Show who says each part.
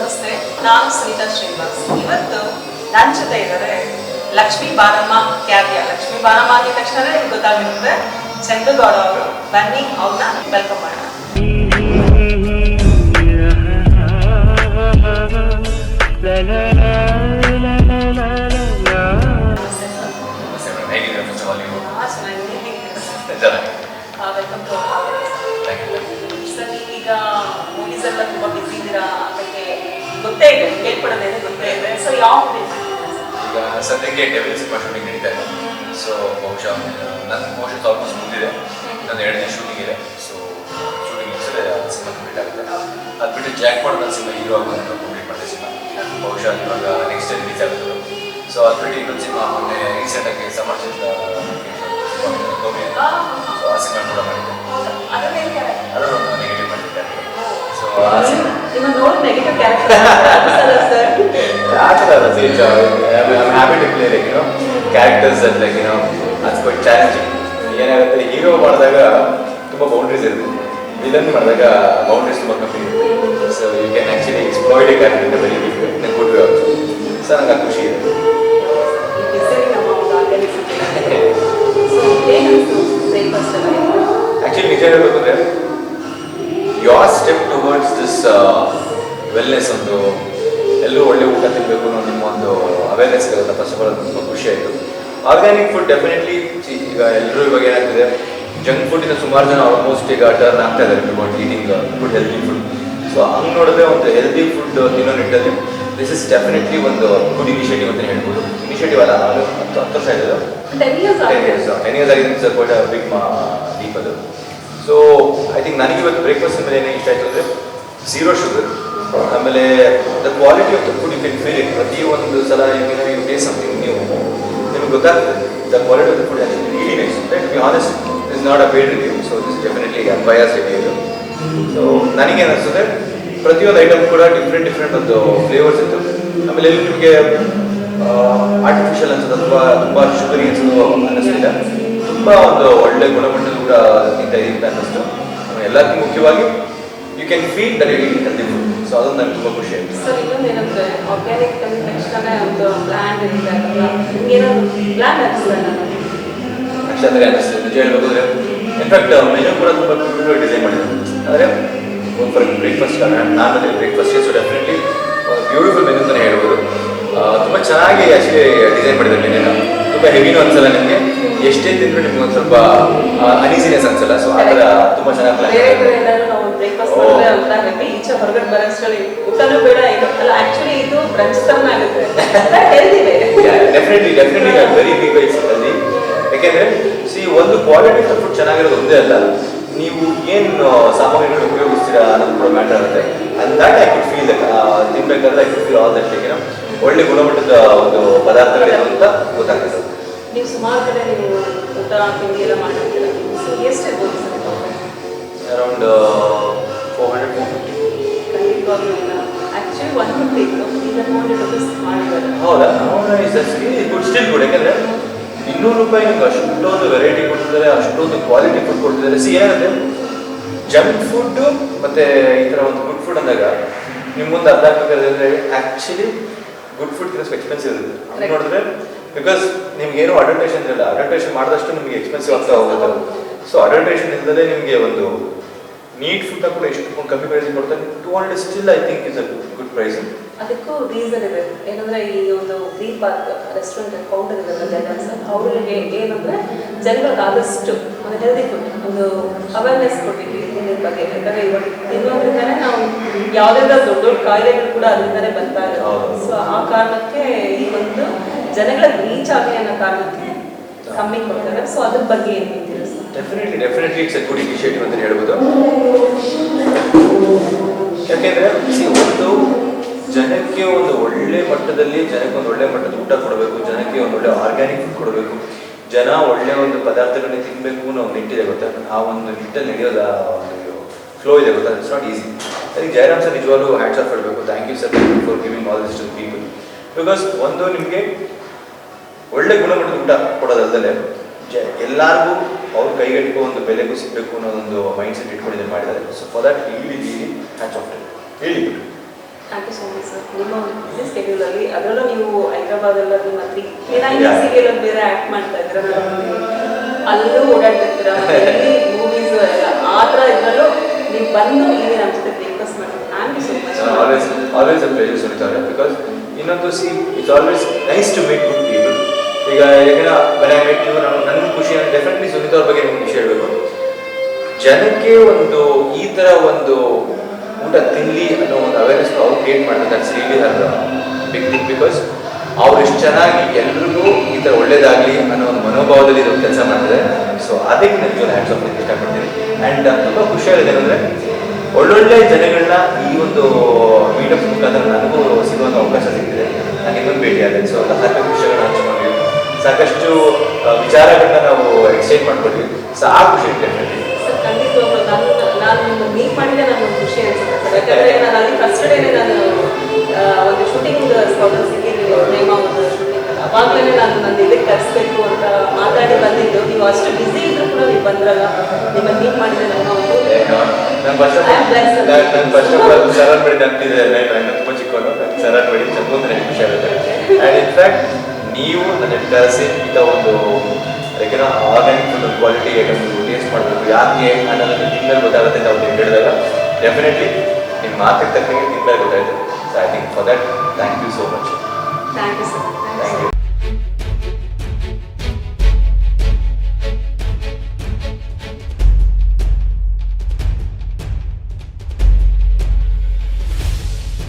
Speaker 1: ನಮಸ್ತೆ ನಾನು ಸುನೀತಾ ಶ್ರೀನಿವಾಸ್. ಇವತ್ತು ನನ್ನ ಜೊತೆ ಇದ್ದಾರೆ ಲಕ್ಷ್ಮೀ ಬಾರಮ್ಮ ಖ್ಯಾತಿಯ ಲಕ್ಷ್ಮೀ ಬಾರಮ್ಮ ಆಗಿದ ತಕ್ಷಣ ಗೊತ್ತಾಗಿರುತ್ತೆ ಚಂದ್ರಗೌಡ ಅವರು ಬನ್ನಿ ಅವ್ರನ್ನ ವೆಲ್ಕಮ್ ಮಾಡೋಣ. ವೆಲ್ಕಮ್ ಟು ಸರ್ ಈಗ ಮೂವೀಸ್ ಎಲ್ಲ ತುಂಬಾ ಬಿಸಿ ಇದ್ದೀರಾ? ಗೊತ್ತೇ ಇದೆ ಕೇಳ್ಪಡೋದೇನೆ ಗೊತ್ತೇ ಇದೆ. ಸೊ ಯಾವ ಮೂವಿ
Speaker 2: ಈಗ ಸದ್ಯಕ್ಕೆ ಟೇಬಲ್ ಸಿನಿಮಾ ಶೂಟಿಂಗ್ ನಡೀತಾ ಇದೆ. ಸೊ ಬಹುಶಃ ನನ್ನ ಬಹುಶಃ ಆಲ್ಮೋಸ್ಟ್ ಮುಗಿದಿದೆ. ನನ್ನ ಎರಡನೇ ಶೂಟಿಂಗ್ ಇದೆ. ಸೊ ಶೂಟಿಂಗ್ ಮುಗಿಸಿದ್ರೆ ಸಿನಿಮಾ ಕಂಪ್ಲೀಟ್ ಆಗುತ್ತೆ. ಅದು ಬಿಟ್ಟು ಜಾಕ್ ಮಾಡಿ ನನ್ನ ಸಿನಿಮಾ ಹೀರೋ ಆಗೋದು ಕಂಪ್ಲೀಟ್ ಮಾಡಿದೆ ಸಿನಿಮಾ. ಬಹುಶಃ ಇವಾಗ ನೆಕ್ಸ್ಟ್ ರಿಲೀಸ್ ಆಗುತ್ತೆ ಸೊ ಅದು ಬಿಟ್ಟು ಇನ್ನೊಂದು ಸಿನಿಮಾ ಮೊನ್ನೆ ರೀಸೆಂಟಾಗಿ ಗೋಮಿ ಸೊ ಆ. ಸಿನಿಮಾ ಕೂಡ ಮಾಡಿದ್ದೆ. ಅದನ್ನು ನೆಗೆಟಿವ್ ಮಾಡಿದ್ದೆ ಸೊ ಆ ಸಿನಿಮಾ
Speaker 1: ನಿಮ್ಮ ನೋಡಿ negative character
Speaker 3: you know that's quite challenging. ಏನಾಗುತ್ತೆ ಹೀರೋ ಮಾಡಿದಾಗ ತುಂಬ ಬೌಂಡ್ರೀಸ್ ಇರುತ್ತೆ. ವಿಲನ್ ಮಾಡಿದಾಗ ಬೌಂಡ್ರೀಸ್ ತುಂಬ ಕಮ್ಮಿ ಇರುತ್ತೆ. So you can actually exploit character very good so ನಂಗೆ ವೆಲ್ನೆಸ್ ಒಂದು ಎಲ್ಲರೂ ಒಳ್ಳೆ ಊಟ ತಿನ್ನಬೇಕು ಅನ್ನೋ ನಿಮ್ಮ ಒಂದು ಅವೇರ್ನೆಸ್ ಇರುತ್ತೆ. ಫಸ್ಟ್ ಆಫ್ ಆಲ್ ತುಂಬ ಖುಷಿ ಆಯಿತು. ಆರ್ಗ್ಯಾನಿಕ್ ಫುಡ್ ಡೆಫಿನೆಟ್ಲಿ ಈಗ ಎಲ್ಲರೂ ಇವಾಗ ಏನಾಗ್ತಿದೆ ಜಂಕ್ ಫುಡ್ಡಿಂದ ಸುಮಾರು ಜನ ಆಲ್ಮೋಸ್ಟ್ ಈಗ ಟರ್ನ್ ಆಗ್ತಾ ಇದ್ದಾರೆ about eating food healthy food so ಹಂಗೆ ನೋಡಿದ್ರೆ ಒಂದು ಹೆಲ್ದಿ ಫುಡ್ ತಿನ್ನೋ ನಿಟ್ಟಲ್ಲಿ ದಿಸ್ ಇಸ್ ಡೆಫಿನೆಟ್ಲಿ ಒಂದು ಗುಡ್ ಇನಿಷಿಯೇಟಿವ್ ಅಂತಲೇ ಹೇಳ್ಬೋದು. ಇನಿಷಿಯೇಟಿವ್ ಅಲ್ಲ ಹತ್ತು ಹತ್ತು ವರ್ಷ ಆಗಿದೆ.
Speaker 1: Ten years
Speaker 3: ten years ten years ಆಗಿದೆ ಸರ್ ಕೋಟ ಬಿಗ್ ದೀಪ್ ಅದು. ಸೊ ಐ ಥಿಂಕ್ ನನಗೆ ಇವತ್ತು ಬ್ರೇಕ್ಫಾಸ್ಟ್ ಮೇಲೆ ಏನೇ ಇಷ್ಟ ಆಯಿತು ಅಂದರೆ ಝೀರೋ ಶುಗರ್ ಆಮೇಲೆ the quality of the food you can feel it ಪ್ರತಿ ಒಂದು ಸಲ ಯು ಟೇ ಸಮಥಿಂಗ್ ನೀವು ನಿಮ್ಗೆ ಗೊತ್ತಾಗ್ತದೆ. The quality of the food really nice to be honest is not a bad review so this definitely bias review so ನನಗೆ ಅನಿಸ್ತದೆ ಪ್ರತಿಯೊಂದು ಐಟಮ್ ಕೂಡ ಡಿಫ್ರೆಂಟ್ ಡಿಫ್ರೆಂಟ್ ಒಂದು ಫ್ಲೇವರ್ಸ್ ಇತ್ತು. ಆಮೇಲೆ ಎಲ್ಲಿ ನಿಮಗೆ ಆರ್ಟಿಫಿಷಿಯಲ್ ಅನ್ಸೋದು ಅಥವಾ ತುಂಬ ಶುಗರಿ ಅನ್ಸೋದು ಅನ್ನಿಸ್ತಿಲ್ಲ. ತುಂಬ ಒಂದು ಒಳ್ಳೆ ಗುಣಮಟ್ಟದ ಕೂಡ ತಿಂತ ಇದೆ ಅಂತ ಅನ್ನಿಸ್ತು. ಎಲ್ಲರಿಗೂ ಮುಖ್ಯವಾಗಿ you can feel that it healthy food so ಅದೊಂದು ನನಗೆ ತುಂಬ ಖುಷಿ ಆಯಿತು
Speaker 1: ಸರ್ ಇನ್ನೊಂದು ಏನಂದ್ರೆ ಆರ್ಗ್ಯಾನಿಕ್ ಅಂದ ತಕ್ಷಣ ಒಂದು ಬ್ಲ್ಯಾಂಡ್ ಇರುತ್ತೆ ಅಲ್ವಾ? ನಿಮ್ಗೇನಾದ್ರು ಬ್ಲ್ಯಾಂಡ್ ಅನಿಸ್ತದೆ ನನಗೆ
Speaker 3: ಅಕ್ಷಂದ್ರೆ ಅನ್ನಿಸ್ತದೆ ನಿಜ ಹೇಳ್ಬೇಕು ಅಂದರೆ ಇನ್ಫ್ಯಾಕ್ಟ್ ಮೆನು ಕೂಡ ತುಂಬ ಬ್ಯೂಟಿಫುಲ್ ಡಿಸೈನ್ ಮಾಡಿದ್ರು. ಅಂದರೆ ಫಾರ್ ಬ್ರೇಕ್ಫಾಸ್ಟ್ ನಾನು ಅದೇ breakfast so definitely beautiful menu ಅಂತಲೇ ಹೇಳ್ಬೋದು. ತುಂಬ ಚೆನ್ನಾಗಿ ಆ್ಯಕ್ಚುಲಿ ಡಿಸೈನ್ ಮಾಡಿದ್ದಾರೆ ಮೆನುನ ತುಂಬ ಹೆವಿನೂ ಅನ್ಸಲ್ಲ ನಿಮಗೆ. ಎಷ್ಟೇ ತಿಂದರೂ ನಿಮ್ಗೆ ಒಂದು ಸ್ವಲ್ಪ ಅನೀಸಿನೆಸ್ ಅನ್ಸಲ್ಲ. ಸೊ ಆ ಥರ ತುಂಬ ಚೆನ್ನಾಗಿ
Speaker 1: ಬ್ರೇಕ್ಫಾಸ್ಟ್ ಮಾಡಿದ್ರೆ ಅಂತ ಹೆವಿ ಈಚೆ ಹೊರಗಡೆ ಬರೋಷ್ಟರಲ್ಲಿ ಊಟನೂ ಬೇಡ ಇದು ಅಲ್ಲ ಆಕ್ಚುಲಿ ಇದು ಬ್ರಂಚ್ ತರನ ಆಗುತ್ತೆ. ಹೆಲ್ದಿ ಬೇರೆ
Speaker 3: definitely definitely very big wise ಅಲ್ಲಿ ಯಾಕೆಂದ್ರೆ ಸಿ ಒಂದು ಕ್ವಾಲಿಟಿ ಫುಡ್ ಚೆನ್ನಾಗಿರೋದು ಒಂದೇ ಅಲ್ಲ. ನೀವು ಏನು ಸಾಮಗ್ರಿಗಳು ಉಪಯೋಗಿಸ್ತೀರಾ ಅನ್ನೋದು ಕೂಡ ಮ್ಯಾಟರ್ ಆಗುತ್ತೆ. And that I could feel ತಿನ್ಬೇಕಾದ್ರೆ I could feel all that ಏನೋ ಒಳ್ಳೆ ಗುಣಮಟ್ಟದ ಒಂದು ಪದಾರ್ಥಗಳಿದೆ ಅಂತ ಗೊತ್ತಾಗ್ತದೆ.
Speaker 1: ನೀವು ಸುಮಾರು ಕಡೆ ನೀವು ಊಟ ತಿಂಡಿ ಎಲ್ಲ ಮಾಡಿರ್ತೀರ ಎಷ್ಟಿರ್ಬೋದು ಸರ್?
Speaker 3: ಅರೌಂಡ್
Speaker 1: ಖಂಡಿತವಾಗ್ಲೂ ಇಲ್ಲ. ಆಕ್ಚುಲಿ ಒನ್ ಫಿಫ್ಟಿ ಇತ್ತು ಈಗ ಹಂಡ್ರೆಡ್ ರುಪೀಸ್ ಮಾಡಿದ್ದಾರೆ
Speaker 3: ಹೌದಾ? ಗುಡ್ ಸ್ಟಿಲ್ ಗುಡ್ ಯಾಕಂದ್ರೆ ಇನ್ನೂರು ರೂಪಾಯಿ ನಿಮ್ಗೆ ಅಷ್ಟೊಂದು ವೆರೈಟಿ ಕೊಡ್ತಿದ್ದಾರೆ ಅಷ್ಟೊಂದು ಕ್ವಾಲಿಟಿ ಫುಡ್ ಕೊಡ್ತಿದ್ದಾರೆ ಸಿ ಏನಾಗುತ್ತೆ ಜಂಕ್ ಫುಡ್ಡು ಮತ್ತೆ ಈ ಥರ ಒಂದು ಗುಡ್ ಫುಡ್ ಅಂದಾಗ ನಿಮ್ಮ ಮುಂದೆ ಅರ್ಥ ಆಗ್ಬೇಕಾದ್ರೆ ಆ್ಯಕ್ಚುಲಿ ಗುಡ್ ಫುಡ್ ತಿನ್ನೋಷ್ಟು ಎಕ್ಸ್ಪೆನ್ಸಿವ್ ಇರುತ್ತೆ. ನೋಡಿದ್ರೆ ಬಿಕಾಸ್ ನಿಮ್ಗೆ ಏನು ಅಡಲ್ಟ್ರೇಷನ್ ಇರಲ್ಲ. ಅಡಲ್ಟ್ರೇಷನ್ ಮಾಡಿದಷ್ಟು ನಿಮಗೆ ಎಕ್ಸ್ಪೆನ್ಸಿವ್ ಆಗ್ತಾ ಹೋಗುತ್ತೆ. ಸೊ ಅಡಲ್ಟ್ರೇಷನ್ ಇಲ್ಲದೆ ನಿಮಗೆ ಒಂದು ನೀಟ್ ಫುಡ್ ಕೂಡ ಎಷ್ಟು ಕಮ್ಮಿ ಪ್ರೈಸ್ ಕೊಡ್ತಾರೆ? Too still I I think is good good price.
Speaker 1: ಅದಕ್ಕೂ ರೀಸನ್ ಇದೆ ಏನಂದ್ರೆ ಈ ಒಂದು ಪಾರ್ಕ್ ರೆಸ್ಟೋರೆಂಟ್ ಫೌಂಡರ್ ಇದೆ ಅವರಿಗೆ ಏನಂದ್ರೆ ಜನಗಳಿಗೆ ಆದಷ್ಟು ಒಂದು ಹೆಲ್ದಿ ಫುಡ್ ಒಂದು ಅವೇರ್ನೆಸ್ ಕೊಟ್ಟಿದ್ವಿ ಬಗ್ಗೆ. ಯಾಕಂದ್ರೆ ಇವಾಗ ನಾವು ಯಾವುದಾದ್ರೂ ದೊಡ್ಡ ದೊಡ್ಡ ಕಾಯಿಲೆಗಳು ಕೂಡ ಅದರಿಂದನೇ ಬರ್ತಾ ಇರೋದು. ಸೊ ಆ ಕಾರಣಕ್ಕೆ ಈ ಒಂದು ಜನಗಳ ರೀಚ್ ಆಗಲಿ ಅನ್ನೋ ಕಾರಣಕ್ಕೆ ಕಮ್ಮಿ ಕೊಡ್ತಾರೆ. ಸೊ ಅದ್ರ ಬಗ್ಗೆ ಏನು ಹೇಳ್ತೀರಾ sir?
Speaker 3: Definitely definitely it's a good initiative ಅಂತ ಹೇಳ್ಬೋದು. ಮಟ್ಟದಲ್ಲಿ ಜನಕ್ಕೆ ಒಂದು ಒಳ್ಳೆ ಮಟ್ಟದ ಊಟ ಕೊಡಬೇಕು, ಜನಕ್ಕೆ ಒಂದು ಒಳ್ಳೆ ಆರ್ಗ್ಯಾನಿಕ್ ಫುಡ್ ಕೊಡಬೇಕು. ಜನ ಒಳ್ಳೆ ಒಂದು ಪದಾರ್ಥಗಳನ್ನ ತಿನ್ನಬೇಕು ಅನ್ನೋ ಒಂದು ನಿಟ್ಟಿದೆ ಗೊತ್ತಾ? ಆ ಒಂದು ನಿಟ್ಟಲ್ಲಿ ನಡೆಯೋದ ಒಂದು ಫ್ಲೋ ಇದೆ ಗೊತ್ತಾ? ಇಟ್ಸ್ ನಾಟ್ ಈಸಿ ಅದಕ್ಕೆ ಜಯರಾಮ್ ಸರ್ ನಿಜವಾಗ್ಲೂ ಹ್ಯಾಟ್ಸ್ ಆಫ್ ಹೇಳಬೇಕು. Thank you sir for giving all this to people because ಒಂದು ನಿಮಗೆ ಒಳ್ಳೆ ಗುಣಮಟ್ಟದ ಊಟ ಕೊಡೋದಲ್ಲದೆ ಜ, ಎಲ್ಲರಿಗೂ ಅವ್ರ ಕೈಗೆಟ್ಕೋ ಒಂದು ಬೆಲೆಗೂ ಸಿಗಬೇಕು ಅನ್ನೋದೊಂದು ಮೈಂಡ್ ಸೆಟ್ ಇಟ್ಕೊಂಡಿದ್ದೆ ಮಾಡಿದ್ದಾರೆ. ಸೊ ಫಾರ್ ದಟ್ ಇಲ್ಲಿ ಇಲ್ಲಿ ಹ್ಯಾಚ್ ಆಫ್ ಹೇಳಿ
Speaker 1: thank you so much sir ನಿಮ್ಮ ಬಿಸಿ ಸ್ಕೆಡ್ಯೂಲಲ್ಲಿ ಅದರಲ್ಲೂ ನೀವು ಹೈದ್ರಾಬಾದಲ್ಲ ನಿಮ್ಮ ತ್ರೀ ಏನಾಗಿ
Speaker 3: Yeah.
Speaker 1: ಸೀರಿಯಲ್ ಬೇರೆ ಆ್ಯಕ್ಟ್ ಮಾಡ್ತಾ ಇದ್ದೀರಾ ಅಲ್ಲೂ ಓಡಾಡ್ತಿರ್ತೀರಾ? ಮೂವೀಸು ಎಲ್ಲ. ಆ ಥರ ಇದರಲ್ಲೂ ನೀವು ಬಂದು ಇಲ್ಲಿ ನಮ್ಮ ಜೊತೆ ಬ್ರೇಕ್ಫಾಸ್ಟ್ ಮಾಡಿ thank you so much
Speaker 3: always always a pleasure Sunita because ಇನ್ನೊಂದು see it's always nice to meet good people ಈಗ ಯಾಕಂದ್ರೆ ಬೆಳೆ ಐ ಮೀಟ್ ಯು ನಾನು ನನಗೂ ಖುಷಿ ಅಂತ ಡೆಫಿನೆಟ್ಲಿ ಸುನಿತಾ ಅವ್ರ ಬಗ್ಗೆ ನಿಮ್ಗೆ ವಿಷಯ ಹೇಳಬೇಕು. ಜನಕ್ಕೆ ಒಂದು ಈ ಥರ ಒಂದು ಊಟ ತಿನ್ನಲಿ ಅನ್ನೋ ಒಂದು ಅವೇರ್ನೆಸ್ ಅವ್ರು ಕ್ರಿಯೇಟ್ ಮಾಡ್ತಾರೆ that's really big thing because ಅವ್ರು ಎಷ್ಟು ಚೆನ್ನಾಗಿ ಎಲ್ರಿಗೂ ಈ ಥರ ಒಳ್ಳೇದಾಗಲಿ ಅನ್ನೋ ಒಂದು ಮನೋಭಾವದಲ್ಲಿ ಇದು ಕೆಲಸ ಮಾಡಿದ್ರೆ ಸೊ ಅದಕ್ಕೆ ನನಗೆ ಹ್ಯಾಂಡ್ಸ್ ಆಫ್ ಇಷ್ಟಪಡ್ತೀನಿ. ಆ್ಯಂಡ್ ತುಂಬ ಖುಷಿಯಾಗಿದೆ ಅಂದರೆ ಒಳ್ಳೊಳ್ಳೆ ಜನಗಳನ್ನ ಈ ಒಂದು ಮೀಟಪ್ ಮುಖಾಂತರ ನನಗೂ ಸಿಗುವಂಥ ಅವಕಾಶ ಸಿಕ್ಕಿದೆ. ನಾನು ಇನ್ನೊಂದು ಭೇಟಿ ಆಗಿದೆ. ಸೊ ಸಾಕಷ್ಟು ವಿಷಯಗಳನ್ನ ಹಂಚಿಕೊಂಡ್ವಿ ಸಾಕಷ್ಟು ವಿಚಾರಗಳನ್ನ ನಾವು ಎಕ್ಸ್ಚೇಂಜ್ ಮಾಡ್ಕೊಂಡ್ವಿ ಸೊ ಆ ಖುಷಿ
Speaker 1: ಖಂಡಿತವಾಗ್ಲೂ ನಾನು ನಾನು ಮೀಟ್ ಮಾಡಿದ್ರೆ ನನಗೆ ಒಂದು ಖುಷಿ ಅನ್ಸುತ್ತೆ. ಯಾಕಂದರೆ ಡೇನೆ ನಾನು ಒಂದು ಶೂಟಿಂಗ್ ಸಿಕ್ಕಿದ್ದೀನಿ ನೇಮ ಒಂದು ಶೂಟಿಂಗ್ ಅವಾಗಲೇ ನಾನು ನನ್ನ ಇದಕ್ಕೆ ಕರೆಸ್ಬೇಕು ಅಂತ ಮಾತಾಡಿ ಬಂದಿದ್ದು. ನೀವು ಅಷ್ಟು ಬ್ಯುಸಿ ಇದ್ರು ಕೂಡ ನೀವು ಬಂದ್ರಲ್ಲ. ನಿಮ್ಮನ್ನು ಮೀಟ್ ಮಾಡಿದ್ರೆ
Speaker 3: ಆಲ್ ಸರಳ್ ಬಡಿ ಅಂತಿದೆ ತುಂಬ ಚಿಕ್ಕವನು ಸರಳ್ ಬಡಿ ಚಂದು ಅಂತ ನನಗೆ ಆ್ಯಂಡ್ ಇನ್ಫ್ಯಾಕ್ಟ್ ನೀವು ನನ್ನ ಕರೆಸಿ ಇಂಥ ಒಂದು ಅದಕ್ಕೆನೋ ಆರ್ಗ್ಯಾನಿಕ್ ಒಂದು ಕ್ವಾಲಿಟಿ ಯಾಕಂದ್ರೆ ಟೇಸ್ಟ್ ಮಾಡಬೇಕು. ಯಾಕೆ ಅನ್ನೋದನ್ನು ತಿಂದಲ್ಲಿ ಗೊತ್ತಾಗುತ್ತೆ ಅಂತ ಅವ್ರು ಹೇಳಿದಾಗ ಡೆಫಿನೆಟ್ಲಿ ನಿಮ್ಮ ಮಾತಿಗೆ ತಕ್ಕಂಗೆ ತಿಂದಾಗ ಗೊತ್ತಾಯ್ತು so I think for that thank you so much
Speaker 1: thank you sir